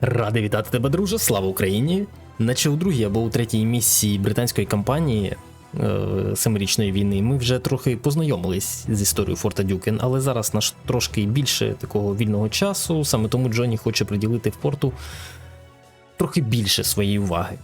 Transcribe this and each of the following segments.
Радий вітати тебе, друже. Слава Україні! Наче у другій або у третій місії британської кампанії е, семирічної війни ми вже трохи познайомились з історією Форта Дюкен, але зараз наш трошки більше такого вільного часу. Саме тому Джонні хоче приділити форту трохи більше своєї уваги.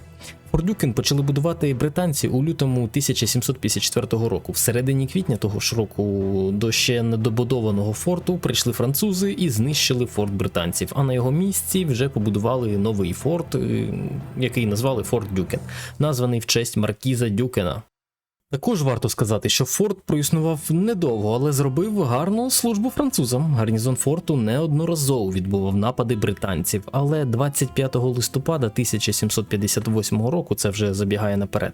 Форт Дюкен почали будувати британці у лютому 1754 року. В середині квітня того ж року до ще недобудованого форту прийшли французи і знищили форт британців. А на його місці вже побудували новий форт, е, який назвали Форт Дюкен, названий в честь маркіза Дюкена. Також варто сказати, що форт проіснував недовго, але зробив гарну службу французам. Гарнізон форту неодноразово відбував напади британців, але 25 листопада 1758 року це вже забігає наперед.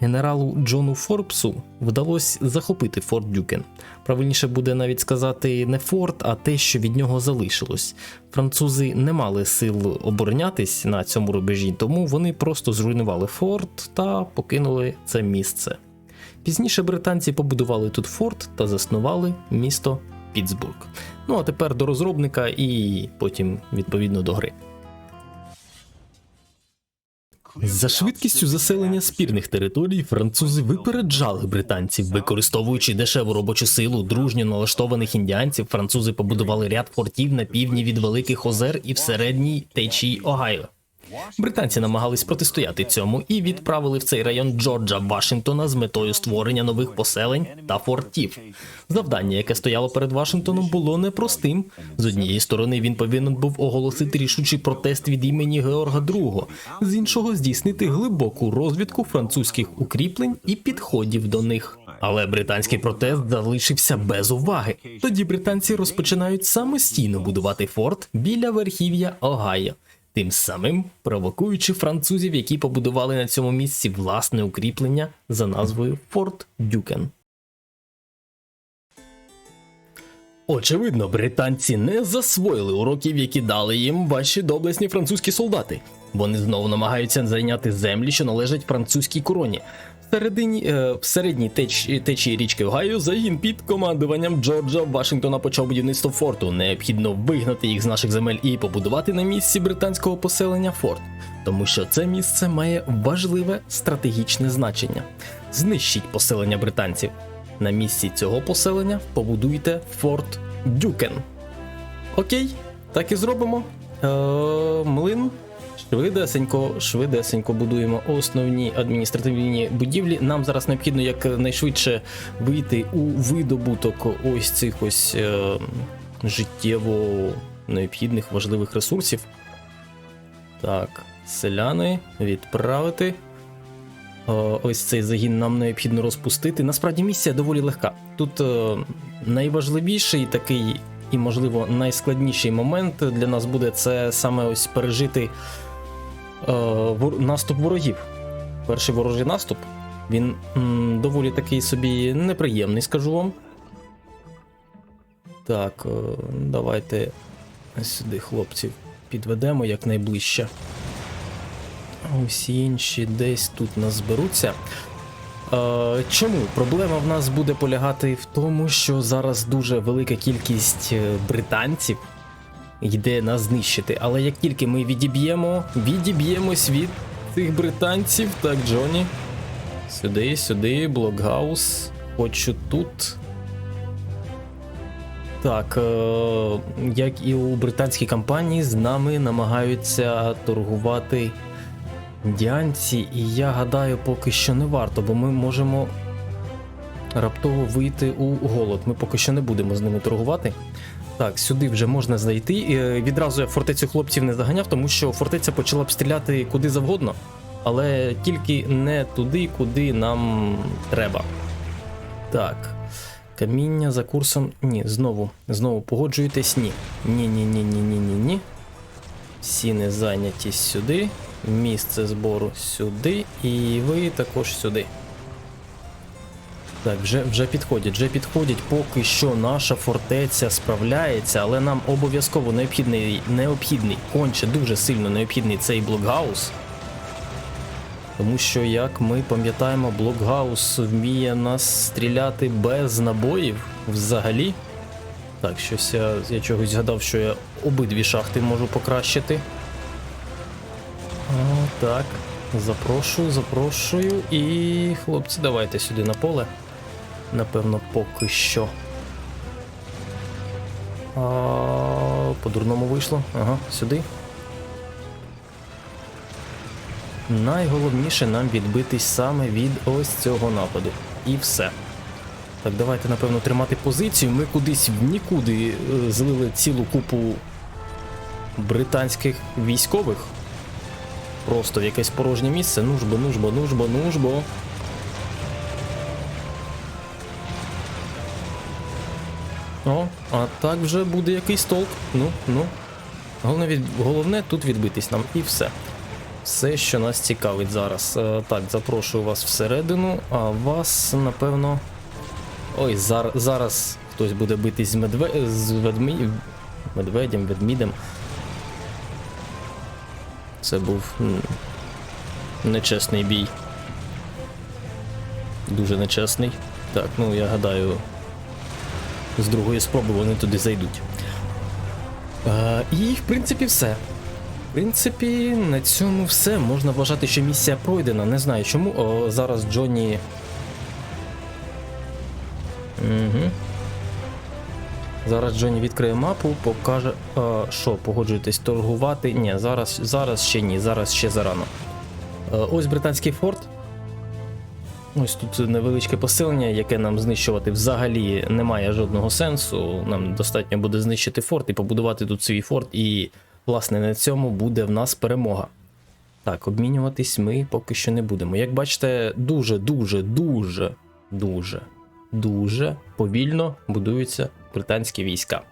Генералу Джону Форбсу вдалося захопити Форт Дюкен. Правильніше буде навіть сказати не форт, а те, що від нього залишилось. Французи не мали сил оборонятись на цьому рубежі, тому вони просто зруйнували форт та покинули це місце. Пізніше британці побудували тут форт та заснували місто Пітсбург. Ну а тепер до розробника і потім відповідно до гри. За швидкістю заселення спірних територій французи випереджали британців, використовуючи дешеву робочу силу дружньо налаштованих індіанців. Французи побудували ряд фортів на півдні від Великих Озер і в середній течії Огайо. Британці намагались протистояти цьому і відправили в цей район Джорджа Вашингтона з метою створення нових поселень та фортів. Завдання, яке стояло перед Вашингтоном, було непростим. З однієї сторони він повинен був оголосити рішучий протест від імені Георга II, з іншого здійснити глибоку розвідку французьких укріплень і підходів до них. Але британський протест залишився без уваги. Тоді британці розпочинають самостійно будувати форт біля верхів'я Огайо тим самим провокуючи французів, які побудували на цьому місці власне укріплення за назвою Форт Дюкен. Очевидно, британці не засвоїли уроків, які дали їм ваші доблесні французькі солдати. Вони знову намагаються зайняти землі, що належать французькій короні. Середині е, в середній теч, течії річки Огайо загін під командуванням Джорджа Вашингтона почав будівництво форту. Необхідно вигнати їх з наших земель і побудувати на місці британського поселення форт, тому що це місце має важливе стратегічне значення. Знищіть поселення британців. На місці цього поселення побудуйте форт Дюкен. Окей, так і зробимо. Е, млин. Швидесенько, швидесенько будуємо основні адміністративні будівлі. Нам зараз необхідно якнайшвидше вийти у видобуток ось цих ось е, життєво необхідних важливих ресурсів. Так, селяни відправити. Е, Ось цей загін нам необхідно розпустити. Насправді місія доволі легка. Тут е, найважливіший такий і, можливо, найскладніший момент для нас буде це саме ось пережити наступ ворогів. Перший ворожий наступ. Він м, доволі такий собі неприємний, скажу вам. Так, е, давайте сюди хлопців підведемо якнайближче. Усі інші десь тут нас зберуться. Е, чому? Проблема в нас буде полягати в тому, що зараз дуже велика кількість е, британців йде нас знищити. Але як тільки ми відіб'ємо, відіб'ємось від цих британців, так, Джоні. Сюди, сюди, блокгаус. Хочу тут. Так, е, як і у британській компанії, з нами намагаються торгувати індіанці, і я гадаю, поки що не варто, бо ми можемо раптово вийти у голод. Ми поки що не будемо з ними торгувати. Так, сюди вже можна зайти. Е, Відразу я фортецю хлопців не заганяв, тому що фортеця почала б стріляти куди завгодно, але тільки не туди, куди нам треба. Так. Каміння за курсом. Ні, знову, знову погоджуєтесь? Ні. Ні, ні, ні, ні, ні, ні, ні. Всі не зайняті сюди. Місце збору сюди. І ви також сюди. Так, вже, вже підходять, вже підходять. Поки що наша фортеця справляється, але нам обов'язково необхідний, необхідний, конче дуже сильно необхідний цей блокгаус. Тому що, як ми пам'ятаємо, блокгаус вміє нас стріляти без набоїв взагалі. Так, щось я, я чогось згадав, що я обидві шахти можу покращити. Так. Запрошую, запрошую. І хлопці, давайте сюди на поле. Напевно, поки що. А, по-дурному вийшло. Ага, сюди. Найголовніше нам відбитись саме від ось цього нападу. І все. Так, давайте, напевно, тримати позицію. Ми кудись в нікуди е, злили цілу купу британських військових. Просто в якесь порожнє місце. Нужбо, нужбо, нужбо, нужбо. А так вже буде якийсь толк. Ну, ну. Головне, від... Головне тут відбитись нам і все. Все, що нас цікавить зараз. Е, Так, запрошую вас всередину, а вас, напевно. Ой, зар... зараз хтось буде битись з медве... з ведмі... медведем, ведмідем. Це був нечесний бій. Дуже нечесний. Так, ну я гадаю, з другої спроби вони туди зайдуть. Е, і, в принципі, все. В принципі, на цьому все. Можна вважати, що місія пройдена. Не знаю чому. О, зараз Джонні. Угу. Зараз Джонні відкриє мапу, покаже, е, що погоджуєтесь торгувати. Ні, зараз, зараз ще ні, зараз ще зарано. Е, ось британський форт. Ось тут невеличке поселення, яке нам знищувати взагалі немає жодного сенсу. Нам достатньо буде знищити форт і побудувати тут свій форт, і, власне, на цьому буде в нас перемога. Так, обмінюватись ми поки що не будемо. Як бачите, дуже, дуже, дуже, дуже, дуже повільно будуються британські війська.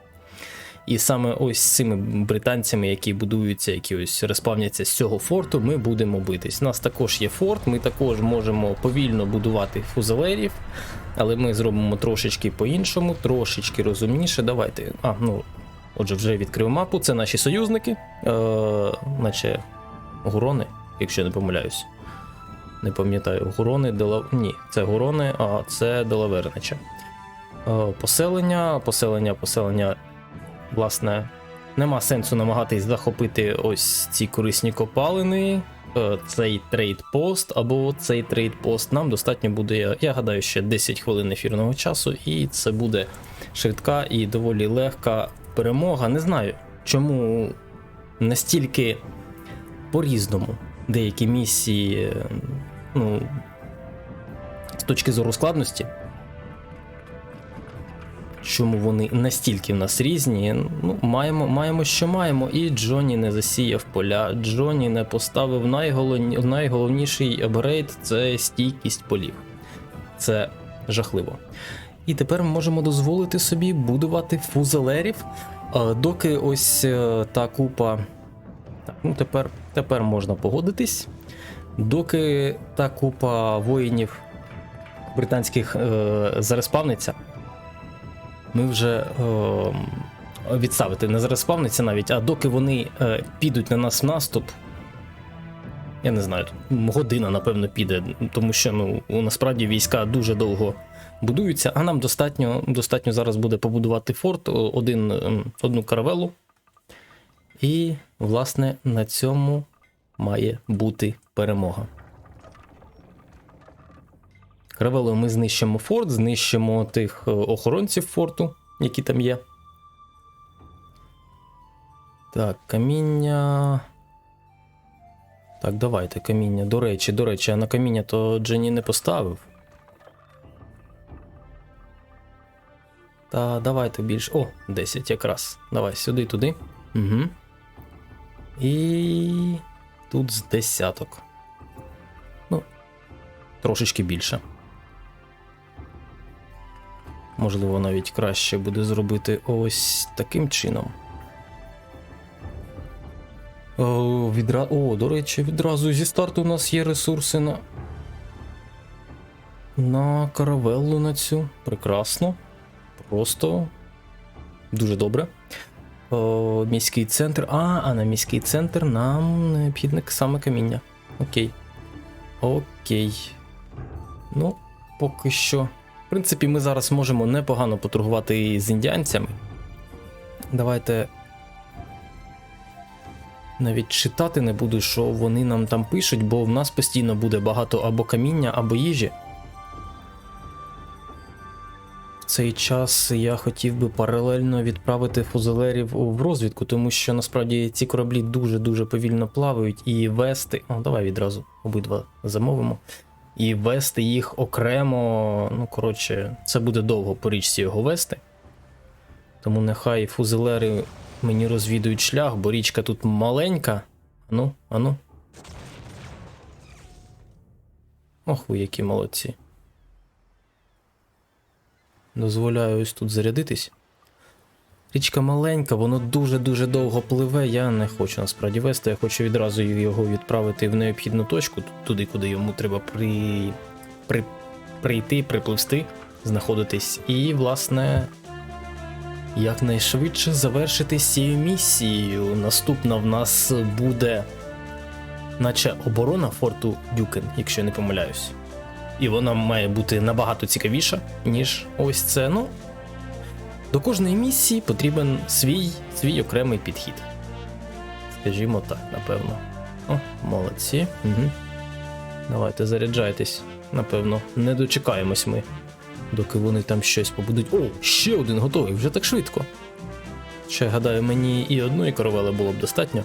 І саме ось цими британцями, які будуються, які ось розплавняться з цього форту, ми будемо битись. У нас також є форт, ми також можемо повільно будувати фузелерів, але ми зробимо трошечки по-іншому, трошечки розумніше. Давайте. А, ну, отже, вже відкрив мапу. Це наші союзники, е, наче гурони, якщо не помиляюсь. Не пам'ятаю, гурони, Дела... Ні, це гурони, а це Делавернича. Е, Поселення, поселення, поселення власне, нема сенсу намагатись захопити ось ці корисні копалини, е, цей трейдпост або цей трейдпост. Нам достатньо буде, я- я гадаю, ще 10 хвилин ефірного часу, і це буде швидка і доволі легка перемога. Не знаю, чому настільки по-різному деякі місії, е, ну, з точки зору складності чому вони настільки в нас різні. Ну, маємо, маємо, що маємо. І Джонні не засіяв поля. Джонні не поставив найголовні, найголовніший апгрейд це стійкість полів. Це жахливо. І тепер ми можемо дозволити собі будувати фузелерів, доки ось е, та купа. Ну тепер, тепер можна погодитись. Доки та купа воїнів британських е, зареспавниться, ми вже е, відставити не зареспавниться навіть, а доки вони е, підуть на нас в наступ. Я не знаю, година, напевно, піде, тому що ну, насправді війська дуже довго будуються, а нам достатньо достатньо зараз буде побудувати форт, один, ем, одну каравелу. І, власне, на цьому має бути перемога. Каравелою ми знищимо форт, знищимо тих е, охоронців форту, які там є. Так, каміння. Так, давайте каміння. До речі, до речі, а на каміння то Джені не поставив. Та давайте більше. О, 10 якраз. Давай сюди, туди. Угу. І тут з десяток. Ну, трошечки більше. Можливо, навіть краще буде зробити ось таким чином. О, відра... О, до речі, відразу зі старту у нас є ресурси на. На каравеллу на цю. Прекрасно. Просто дуже добре. О, міський центр. А, а на міський центр нам необхідне саме каміння. Окей. Окей. Ну, поки що. В принципі, ми зараз можемо непогано поторгувати з індіанцями. Давайте. Навіть читати не буду, що вони нам там пишуть, бо в нас постійно буде багато або каміння, або їжі. В цей час я хотів би паралельно відправити фузелерів в розвідку, тому що насправді ці кораблі дуже-дуже повільно плавають, і вести. О, давай відразу обидва замовимо. І вести їх окремо. Ну, коротше, це буде довго по річці його вести. Тому нехай фузелери мені розвідують шлях, бо річка тут маленька. Ану, ану. Ох, ви які молодці. Дозволяю ось тут зарядитись. Річка маленька, воно дуже-дуже довго пливе. Я не хочу насправді вести. Я хочу відразу його відправити в необхідну точку, туди, куди йому треба при... При... прийти, припливсти, знаходитись. І, власне, якнайшвидше завершити цією місією. Наступна в нас буде, наче оборона форту Дюкен, якщо я не помиляюсь. І вона має бути набагато цікавіша, ніж ось це. Ну, до кожної місії потрібен свій, свій окремий підхід. Скажімо так, напевно. О, молодці. Угу. Давайте заряджайтесь. Напевно, не дочекаємось ми, доки вони там щось побудуть. О, ще один готовий, вже так швидко. Ще гадаю, мені і одної коровели було б достатньо.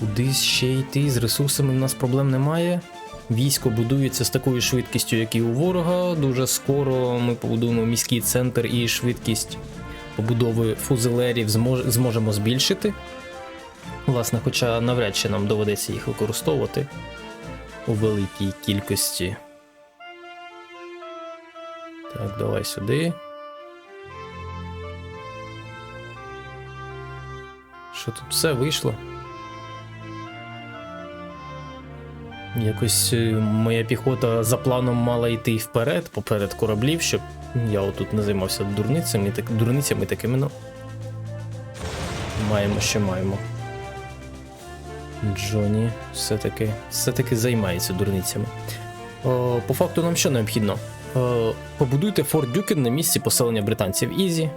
Кудись ще йти з ресурсами в нас проблем немає. Військо будується з такою швидкістю, як і у ворога. Дуже скоро ми побудуємо міський центр і швидкість побудови фузелерів змож... зможемо збільшити. Власне, хоча навряд чи нам доведеться їх використовувати у великій кількості. Так, давай сюди. Що тут все вийшло? Якось е, моя піхота за планом мала йти вперед, поперед кораблів, щоб я отут не займався дурницями, так, дурницями такими, ну. Маємо, що маємо. Джоні все-таки все-таки займається дурницями. О, по факту нам що необхідно? О, побудуйте Форт Дюкен на місці поселення британців Ізі.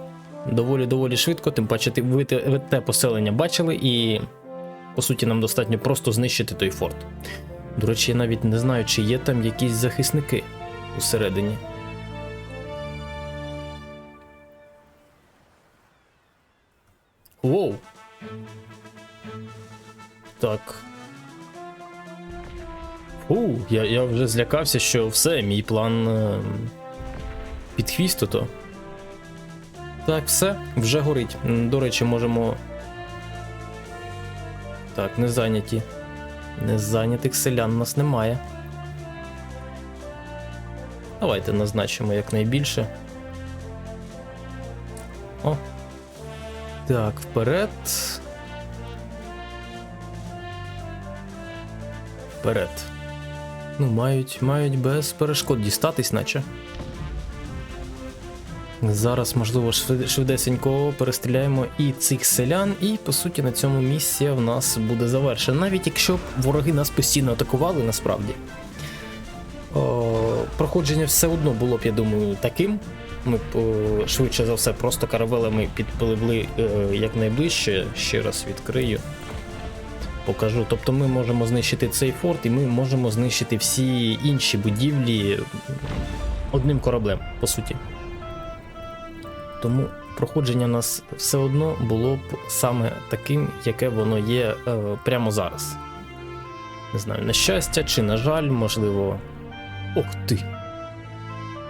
Доволі доволі швидко, тим паче ви те поселення бачили, і по суті нам достатньо просто знищити той форт. До речі, я навіть не знаю, чи є там якісь захисники усередині. Воу. Так. Фу, я, я вже злякався, що все, мій план е, під хвіст то. Так, все, вже горить. До речі, можемо. Так, не зайняті. Незайнятих селян у нас немає. Давайте назначимо якнайбільше. О. Так, вперед. Вперед. Ну, мають, мають без перешкод дістатись, наче. Зараз, можливо, швид- швидесенько перестріляємо і цих селян, і по суті на цьому місія в нас буде завершена. Навіть якщо вороги нас постійно атакували, насправді. О, проходження все одно було б, я думаю, таким. Ми о, швидше за все просто каравелами підпливли е, якнайближче. Ще раз відкрию. Покажу. Тобто ми можемо знищити цей форт, і ми можемо знищити всі інші будівлі одним кораблем, по суті. Тому проходження в нас все одно було б саме таким, яке воно є е, прямо зараз. Не знаю, на щастя чи на жаль, можливо. Ох ти!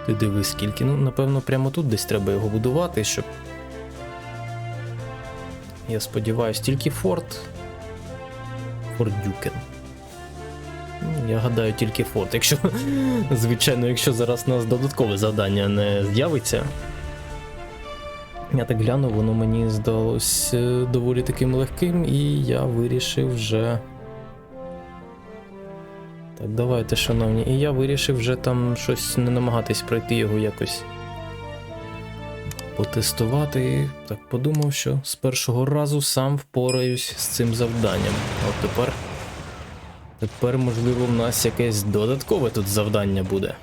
Ти дивись скільки. Ну, напевно, прямо тут десь треба його будувати, щоб. Я сподіваюся, тільки форт. Форт Дюкен. Ну, Я гадаю, тільки форт. Якщо, звичайно, якщо зараз у нас додаткове завдання не з'явиться. Я так глянув, воно мені здалось доволі таким легким, і я вирішив вже. Так, давайте, шановні. І я вирішив вже там щось не намагатись пройти його якось потестувати. Так, подумав, що з першого разу сам впораюсь з цим завданням. От тепер. Тепер, можливо, в нас якесь додаткове тут завдання буде.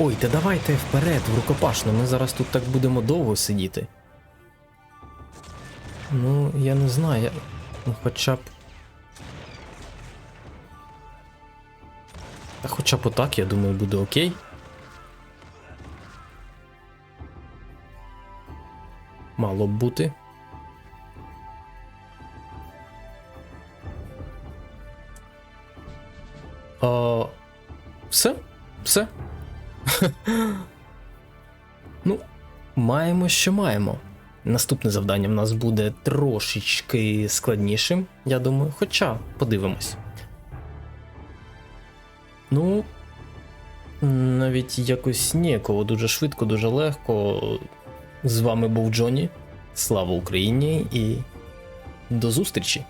Ой, та давайте вперед, в рукопашну, ми зараз тут так будемо довго сидіти. Ну, я не знаю, ну хоча б. Та хоча б отак, я думаю, буде окей. Мало б бути. А, все? Все? ну, маємо, що маємо. Наступне завдання в нас буде трошечки складнішим, я думаю, хоча подивимось. Ну, навіть якось ніяково, дуже швидко, дуже легко. З вами був Джоні. Слава Україні і до зустрічі!